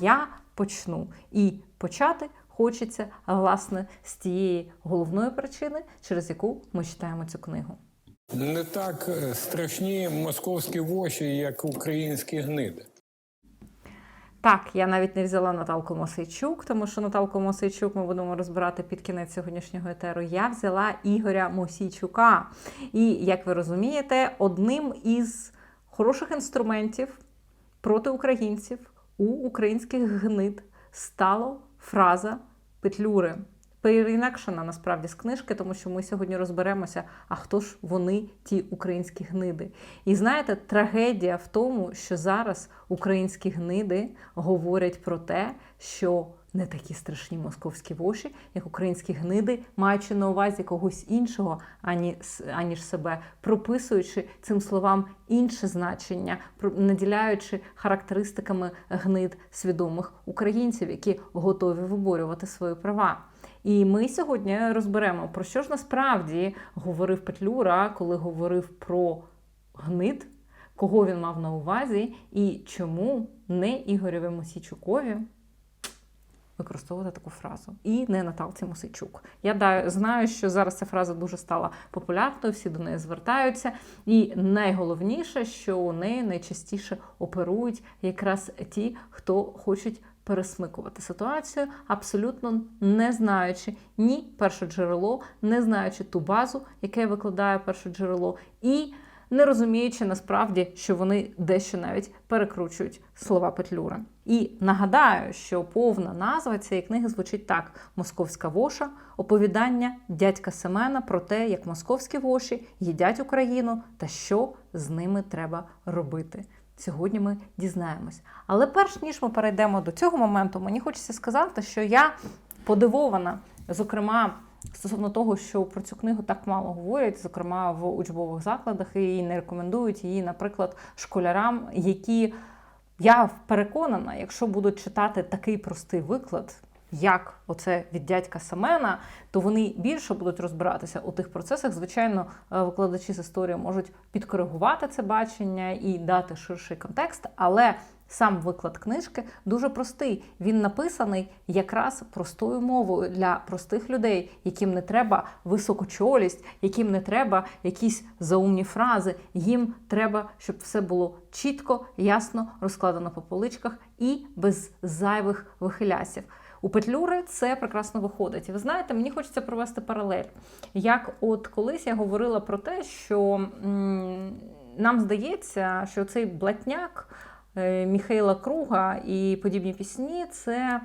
я почну. І почати хочеться, власне, з тієї головної причини, через яку ми читаємо цю книгу. Не так е, страшні московські воші, як українські гниди. Так, я навіть не взяла Наталку Мосейчук, тому що Наталку Мосейчук ми будемо розбирати під кінець сьогоднішнього етеру. Я взяла Ігоря Мосійчука. І, як ви розумієте, одним із хороших інструментів проти українців у українських гнид стала фраза Петлюри. Переінакшена насправді з книжки, тому що ми сьогодні розберемося, а хто ж вони, ті українські гниди. І знаєте, трагедія в тому, що зараз українські гниди говорять про те, що не такі страшні московські воші, як українські гниди, маючи на увазі когось іншого, ані, аніж себе, прописуючи цим словам інше значення, наділяючи характеристиками гнид свідомих українців, які готові виборювати свої права. І ми сьогодні розберемо, про що ж насправді говорив Петлюра, коли говорив про гнид, кого він мав на увазі, і чому не Ігореві Мосійчукові використовувати таку фразу. І не Наталці Мосичук. Я знаю, що зараз ця фраза дуже стала популярною, всі до неї звертаються. І найголовніше, що у неї найчастіше оперують якраз ті, хто хочуть пересмикувати ситуацію, абсолютно не знаючи ні перше джерело, не знаючи ту базу, яке викладає перше джерело, і не розуміючи насправді, що вони дещо навіть перекручують слова Петлюри. І нагадаю, що повна назва цієї книги звучить так: Московська воша, оповідання дядька Семена про те, як московські воші їдять Україну та що з ними треба робити. Сьогодні ми дізнаємось. Але перш ніж ми перейдемо до цього моменту, мені хочеться сказати, що я подивована, зокрема. Стосовно того, що про цю книгу так мало говорять, зокрема в учбових закладах, і не рекомендують її, наприклад, школярам, які я переконана, якщо будуть читати такий простий виклад, як оце від дядька Семена, то вони більше будуть розбиратися у тих процесах. Звичайно, е, викладачі з історії можуть підкоригувати це бачення і дати ширший контекст, але сам виклад книжки дуже простий. Він написаний якраз простою мовою для простих людей, яким не треба високочолість, яким не треба якісь заумні фрази. Їм треба, щоб все було чітко, ясно розкладено по поличках і без зайвих вихилясів. У Петлюри це прекрасно виходить. І ви знаєте, мені хочеться провести паралель. Як от колись я говорила про те, що нам здається, що цей блатняк е, Міхейла Круга і подібні пісні це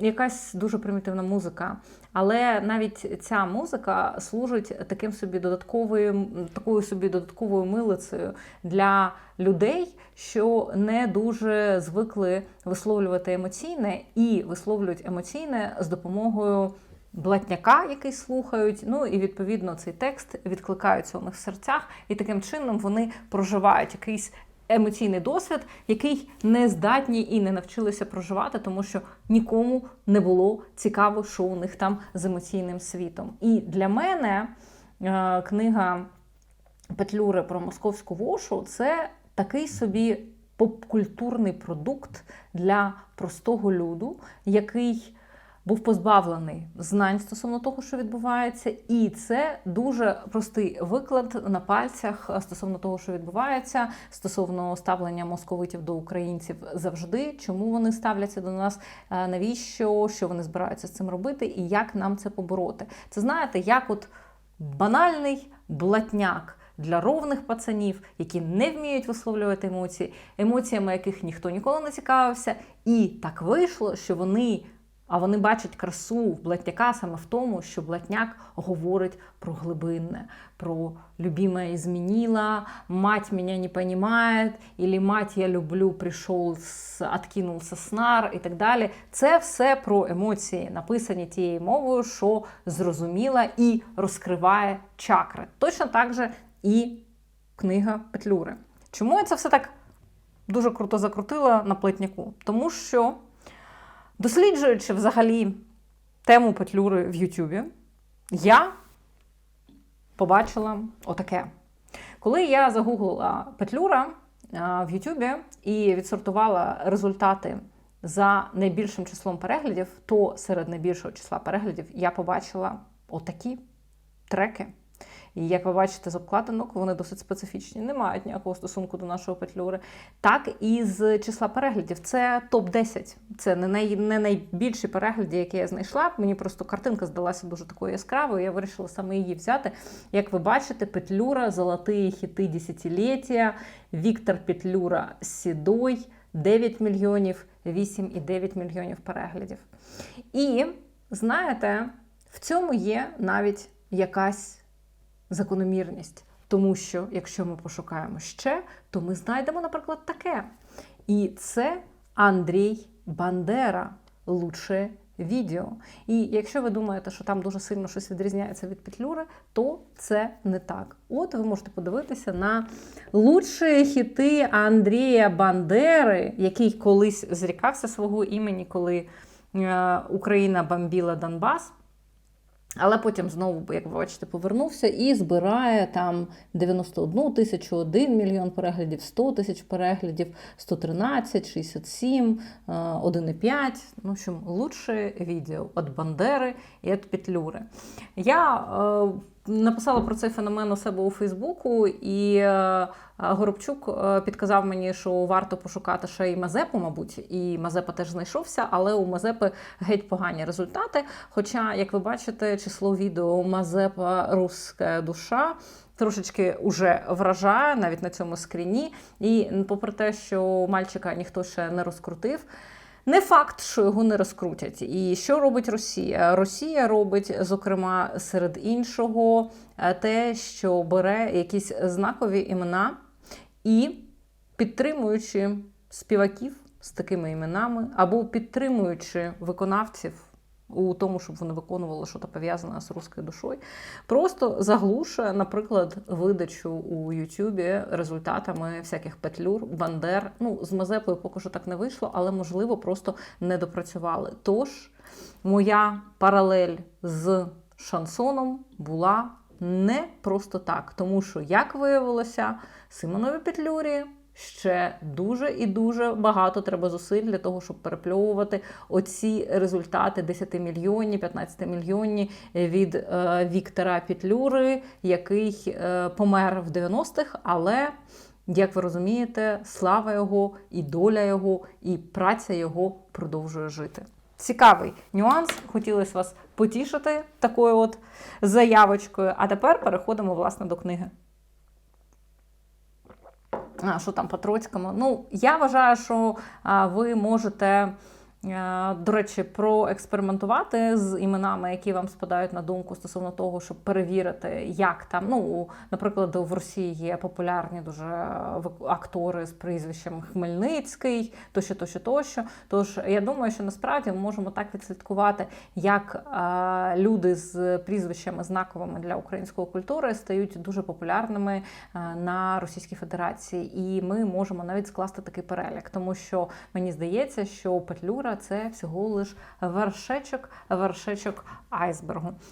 якась дуже примітивна музика. Але навіть ця музика служить таким собі додатковою, такою собі додатковою милицею для людей, що не дуже звикли висловлювати емоційне і висловлюють емоційне з допомогою блатняка, який слухають. Ну і відповідно цей текст відкликається у них в серцях, і таким чином вони проживають якийсь. Емоційний досвід, який не здатні і не навчилися проживати, тому що нікому не було цікаво, що у них там з емоційним світом. І для мене е, книга Петлюри про московську вошу це такий собі попкультурний продукт для простого люду, який був позбавлений знань стосовно того, що відбувається, і це дуже простий виклад на пальцях стосовно того, що відбувається, стосовно ставлення московитів до українців завжди, чому вони ставляться до нас, е, навіщо, що вони збираються з цим робити, і як нам це побороти. Це знаєте, як от банальний блатняк. Для ровних пацанів, які не вміють висловлювати емоції, емоціями яких ніхто ніколи не цікавився, і так вийшло, що вони а вони бачать красу в блатняка саме в тому, що блатняк говорить про глибинне, про любимая изменила, мать меня не понимает, или мать я люблю, прийшов, откинувся снар і так далі. Це все про емоції, написані тією мовою, що зрозуміла і розкриває чакри. Точно так же і книга Петлюри. Чому я це все так дуже круто закрутила на плетняку? Тому що. Досліджуючи взагалі тему Петлюри в Ютубі, я побачила отаке. Коли я загуглила Петлюра, в Ютубі і відсортувала результати за найбільшим числом переглядів, то серед найбільшого числа переглядів я побачила отакі треки. І як ви бачите з обкладинок, вони досить специфічні, не мають ніякого стосунку до нашої петлюри. Так і з числа переглядів. Це топ-10. Це не, най, не найбільші перегляди, які я знайшла. Мені просто картинка здалася дуже такою яскравою. Я вирішила саме її взяти. Як ви бачите, Петлюра, золоті хіти десятиліття, Віктор Петлюра Сідой, 9 мільйонів, 8,9 мільйонів переглядів. І знаєте, в цьому є навіть якась закономірність. Тому що, якщо ми пошукаємо ще, то ми знайдемо, наприклад, таке. І це Андрій Бандера. Лучше відео. І якщо ви думаєте, що там дуже сильно щось відрізняється від петлюри, то це не так. От ви можете подивитися на лучші хіти Андрія Бандери, який колись зрікався свого імені, коли е, Україна бомбіла Донбас. Але потім знову, як ви бачите, повернувся і збирає там 91 тисячу, 1 мільйон переглядів, 100 тисяч переглядів, 113, 67, е, 1,5. Ну, в общем, лучше відео від Бандери і від Петлюри. Я е, написала про цей феномен у себе у Фейсбуку, і е, Горобчук е, підказав мені, що варто пошукати ще й Мазепу, мабуть, і Мазепа теж знайшовся, але у Мазепи геть погані результати. Хоча, як ви бачите, число відео Мазепа Руська душа. Трошечки уже вражає навіть на цьому скріні. І попри те, що мальчика ніхто ще не розкрутив, не факт, що його не розкрутять. І що робить Росія? Росія робить, зокрема, серед іншого, е, те, що бере якісь знакові імена і підтримуючи співаків з такими іменами, або підтримуючи виконавців. У тому, щоб вони виконували щось пов'язане з руською душою, просто заглушує, наприклад, видачу у Ютубі результатами всяких петлюр, бандер. Ну, з Мазепою поки що так не вийшло, але можливо просто не допрацювали. Тож моя паралель з шансоном була не просто так, тому що, як виявилося, Симонові Петлюрі ще дуже і дуже багато треба зусиль для того, щоб перепльовувати оці результати 10 мільйонів, 15 мільйонів від е, Віктора Петлюри, який е, помер в 90-х, але. Як ви розумієте, слава його, і доля його, і праця його продовжує жити. Цікавий нюанс. Хотілося вас потішити такою от заявочкою. А тепер переходимо власне до книги. Що там по Троцькому? Ну, я вважаю, що ви можете. Е, До речі, проекспериментувати з іменами, які вам спадають на думку стосовно того, щоб перевірити, як там. Ну, наприклад, в Росії є популярні дуже вик- актори з прізвищем Хмельницький, тощо, тощо, тощо. Тож я думаю, що насправді ми можемо так відслідкувати, як е, люди з прізвищами знаковими для української культури стають дуже популярними е, на Російській Федерації, і ми можемо навіть скласти такий перелік, тому що мені здається, що Петлюра це всього лиш вершечок, вершечок айсбергу.